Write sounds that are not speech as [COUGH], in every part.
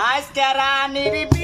Hi, Scarani.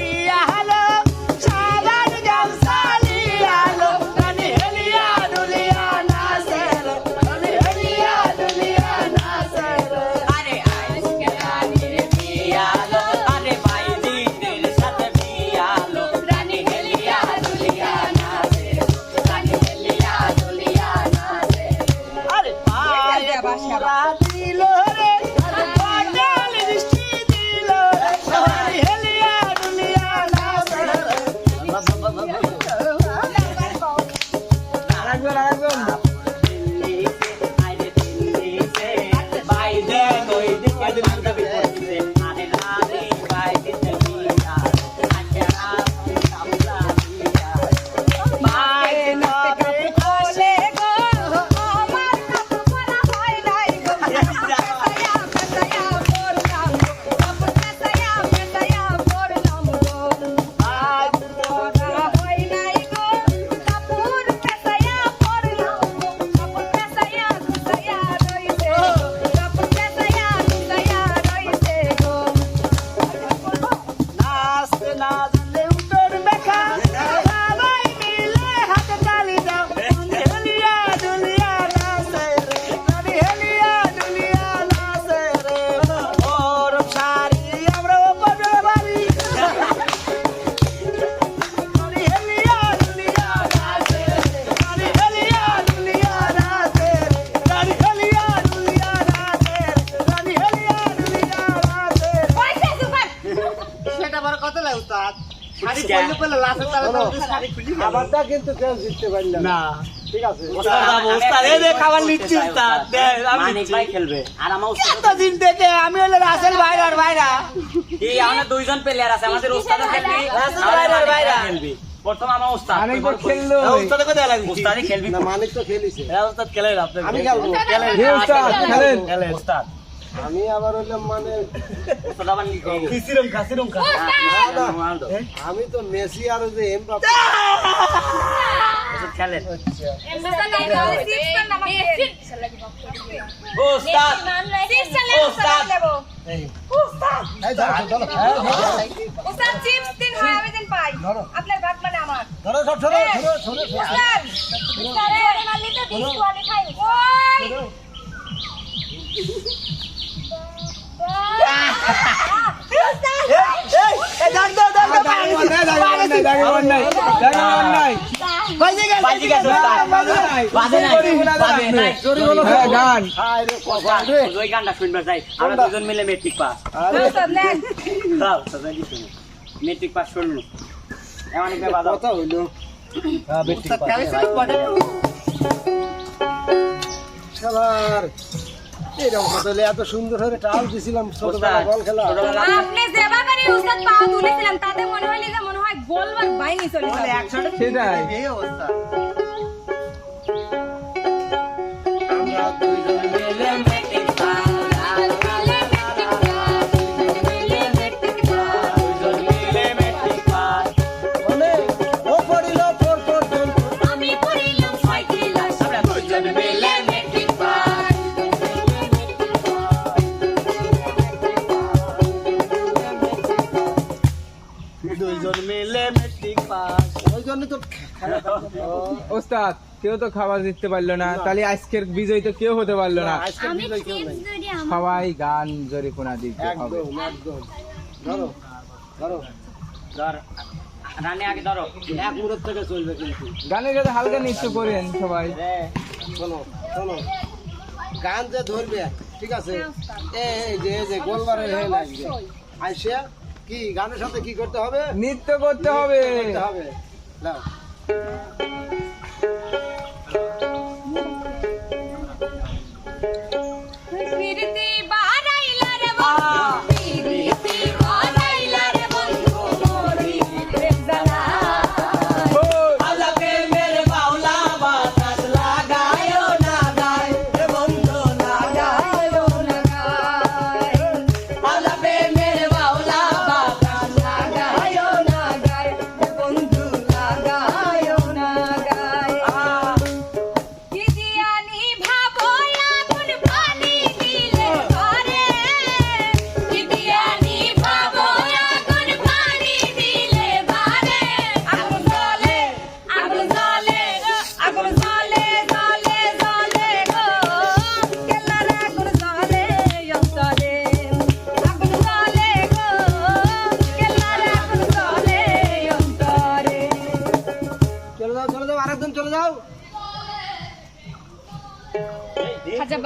再来一个 পরলে পরলে laser তালে তো শাড়ি খুলি আমারটা কিন্তু কেউ জিততে পারলাম না। ঠিক আছে। উস্তাদ এই যে খাবার নিচ্ছি উস্তাদ দে, আমি মানিক নিচ্ছি। ভাই খেলবে। আর আমার উস্তাদ থেকে আমি হলো রাসেল ভাইরা আর ভাইরা। এই আমাদের দুইজন প্লেয়ার আছে আমাদের উস্তাদ খেলবি? রাসেল আমাদের ভাইরা, মানিক ভাইরা। খেলবি। প্রথম আমার উস্তাদ অনেক তো খেললো। কত খেলবি। না মানিক তো খেলিছে। উস্তাদ খেলে আপনি আমি খেলব। হে উস্তাদ, খেলেন। খেলেন উস্তাদ আমি আবার হইলাম মানে আমি তো মেসি আর যে খেলেন আচ্ছা আপনার ভাত মানে আমার ধরো ধরো ধরো গানটা শুনবে যাই। আমরা দুজন মিলে মেট্রিক পাস। আরে। উস্তাদ নেন। দাও সবাই শুনো মেট্রিক পাস শুনলো এমন একটা বাজাও। কথা হইল। উস্তাদ কালেকশন পড়ে। খেলার। এরকম কথা এত সুন্দর করে টাল দিছিলাম ছোটবেলা বল খেলা। আপনি উস্তাদ পা তুলেছিলেন তাতে মনে হইলি যে মনে হয় গোল বার বাইনি চলে যাবে সেটাই। এই অবস্থা। আমরা দুইজন মিলে তো [LAUGHS] ওস্তাদ কেউ তো খাবার দিতে পারল না। তাহলে আজকের বিজয় তো কেউ হতে পারল না। সবাই গান জরিপনা দিতে হবে। ধরো ধরো। ধর রানে আগে ধরো। এক মুহূর্ত থেকে চলবে কিন্তু। গানের সাথে হালকা নৃত্য করেন সবাই। শোনো শোনো। গান যে ধরবে ঠিক আছে? এই এই যে যে গোলবারের হয়ে লাগবে। আইসিয়া কি গানের সাথে কি করতে হবে? নৃত্য করতে হবে। করতে হবে। Love.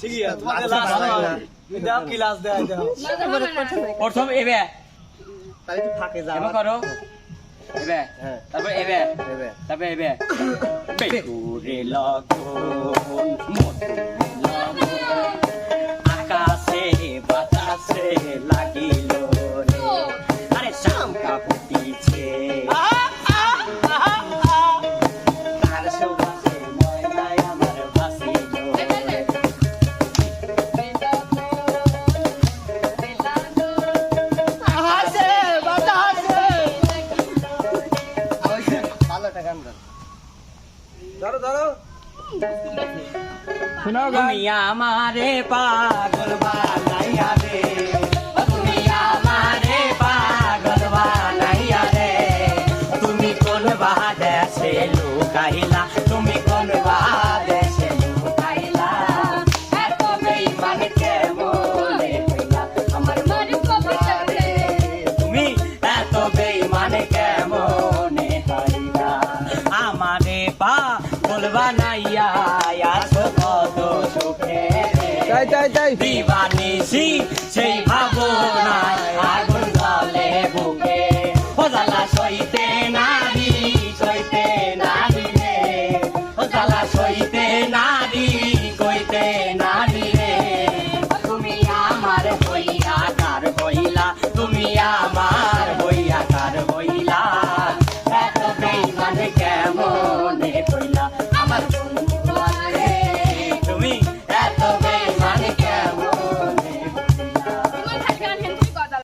ঠিকই আছে তোমাকে আচ্ছা, লাস্ট দাও কি লাস্ট দাও। দাও প্রথম এবে। তাহলে তো ফাঁকে যাও। এবার করো। এবে। হ্যাঁ। তারপর এবে। এবে। ধরো ধরো শোনাও গান। আমারে পাগল বানাইয়া দে। लुकाइला